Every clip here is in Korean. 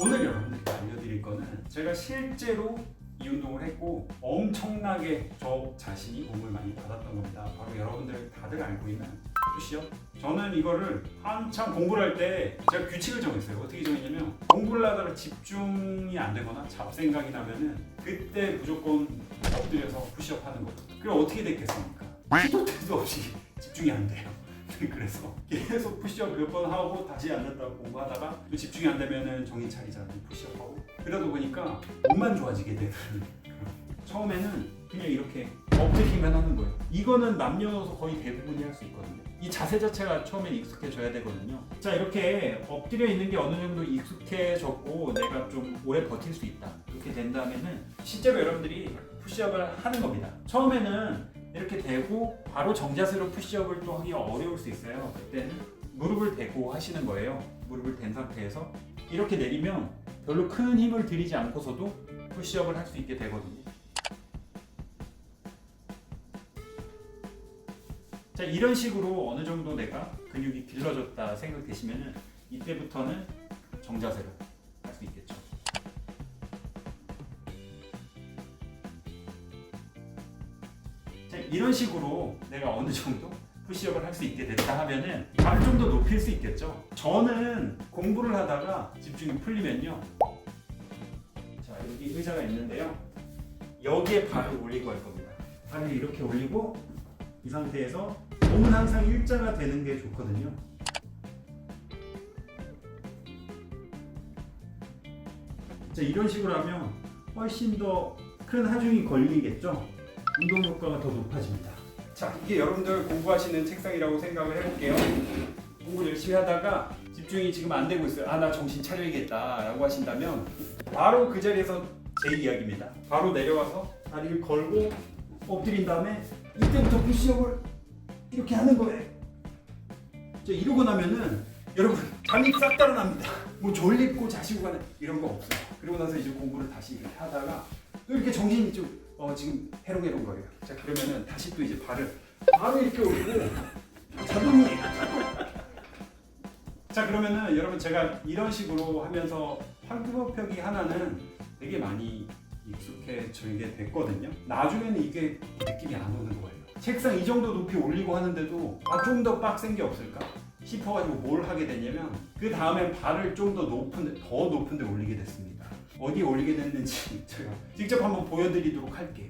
오늘 여러분들께 알려드릴 거는 제가 실제로 이 운동을 했고 엄청나게 저 자신이 도움을 많이 받았던 겁니다. 바로 여러분들 다들 알고 있는 푸시업. 저는 이거를 한참 공부를 할 때 제가 규칙을 정했어요. 어떻게 정했냐면 공부를 하다가 집중이 안 되거나 잡생각이 나면은 그때 무조건 엎드려서 푸시업 하는 거예요. 그럼 어떻게 됐겠습니까? 시도 때도 없이 집중이 안 돼요. 그래서 계속 푸시업 몇 번 하고 다시 앉았다가 공부하다가 또 집중이 안 되면은 정신 차리자고 푸시업하고 그러다 보니까 몸만 좋아지게 되는 처음에는 그냥 이렇게 엎드리기만 하는 거예요. 이거는 남녀노소 거의 대부분이 할 수 있거든요. 이 자세 자체가 처음엔 익숙해져야 되거든요. 자 이렇게 엎드려 있는 게 어느 정도 익숙해졌고 내가 좀 오래 버틸 수 있다. 이렇게 된다면은 실제로 여러분들이 푸시업을 하는 겁니다. 처음에는 이렇게 대고 바로 정자세로 푸시업을 또 하기 어려울 수 있어요. 그때는 무릎을 대고 하시는 거예요. 무릎을 댄 상태에서 이렇게 내리면 별로 큰 힘을 들이지 않고서도 푸시업을 할 수 있게 되거든요. 자 이런 식으로 어느 정도 내가 근육이 길러졌다 생각되시면은 이때부터는 정자세로 이런 식으로 내가 어느 정도 푸시업을 할 수 있게 됐다 하면은 발을 좀 더 높일 수 있겠죠. 저는 공부를 하다가 집중이 풀리면요. 자 여기 의자가 있는데요. 여기에 발을 올리고 할 겁니다. 발을 이렇게 올리고 이 상태에서 몸은 항상 일자가 되는 게 좋거든요. 자 이런 식으로 하면 훨씬 더 큰 하중이 걸리겠죠. 운동 효과가 더 높아집니다. 자 이게 여러분들 공부하시는 책상이라고 생각을 해볼게요. 공부 열심히 하다가 집중이 지금 안 되고 있어요. 아 나 정신 차려야겠다 라고 하신다면 바로 그 자리에서 제 이야기입니다. 바로 내려와서 다리를 걸고 엎드린 다음에 이때부터 푸시업을 이렇게 하는 거예요. 자 이러고 나면은 여러분 잠이 싹 달아납니다. 뭐 졸립고 자시고 가는 이런 거 없어요. 그리고 나서 이제 공부를 다시 하다가 또 이렇게 정신이 좀 어, 지금 해롱해롱 거려요. 자 그러면은 다시 또 이제 발을 바로 이렇게 올리고 자동이 자 그러면은 여러분 제가 이런 식으로 하면서 팔굽혀펴기 하나는 되게 많이 익숙해지게 됐거든요. 나중에는 이게 느낌이 안 오는 거예요. 책상 이 정도 높이 올리고 하는데도 아 좀 더 빡센 게 없을까 싶어가지고 뭘 하게 됐냐면 그 다음엔 발을 좀 더 높은 데 더 높은 데 올리게 됐습니다. 어디 올리게 됐는지 제가 직접 한번 보여드리도록 할게요.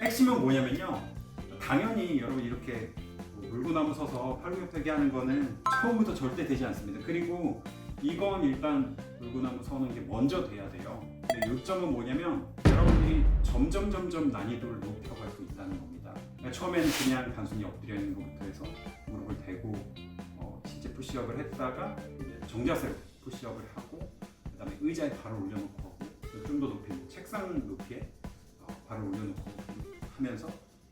핵심은 뭐냐면요. 당연히 여러분 이렇게 뭐 물구나무 서서 팔굽혀펴기 하는 거는 처음부터 절대 되지 않습니다. 그리고 이건 일단 물구나무 서는 게 먼저 돼야 돼요. 근데 요점은 뭐냐면 여러분들이 점점 점점 난이도를 높여갈 수 있다는 겁니다. 그러니까 처음에는 그냥 단순히 엎드려 있는 것부터 해서 무릎을 대고 어, 실제 푸시업을 했다가 이제 정자세로 푸시업을 하고 그다음에 의자에 발을 올려놓고 하고 좀더 높이 책상 높이에 어, 발을 올려놓고 하면서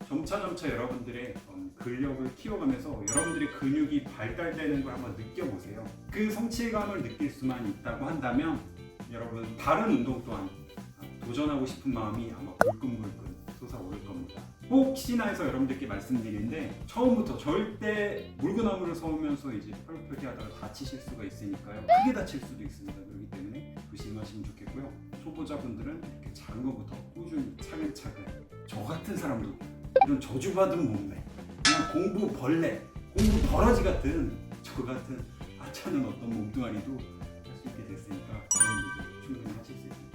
점차 점차 여러분들의 음, 근력을 키워가면서 여러분들의 근육이 발달되는 걸 한번 느껴보세요. 그 성취감을 느낄 수만 있다고 한다면 여러분 다른 운동 또한 도전하고 싶은 마음이 아마 불끈불끈 솟아오를 겁니다. 혹시나 해서 여러분들께 말씀드리는데 처음부터 절대 물구나무를 서면서 이제 팔굽혀펴기 하다가 다치실 수가 있으니까요. 크게 다칠 수도 있습니다. 그렇기 때문에 조심하시면 좋겠고요. 초보자분들은 이렇게 작은 것부터 꾸준히 차근차근 저 같은 사람도 이런 저주받은 몸매 공부 벌레 공부 더러지 같은 저 같은 하찮은 어떤 몸뚱아리도 할 수 있게 됐으니까 여러분들도 충분히 하실 수 있습니다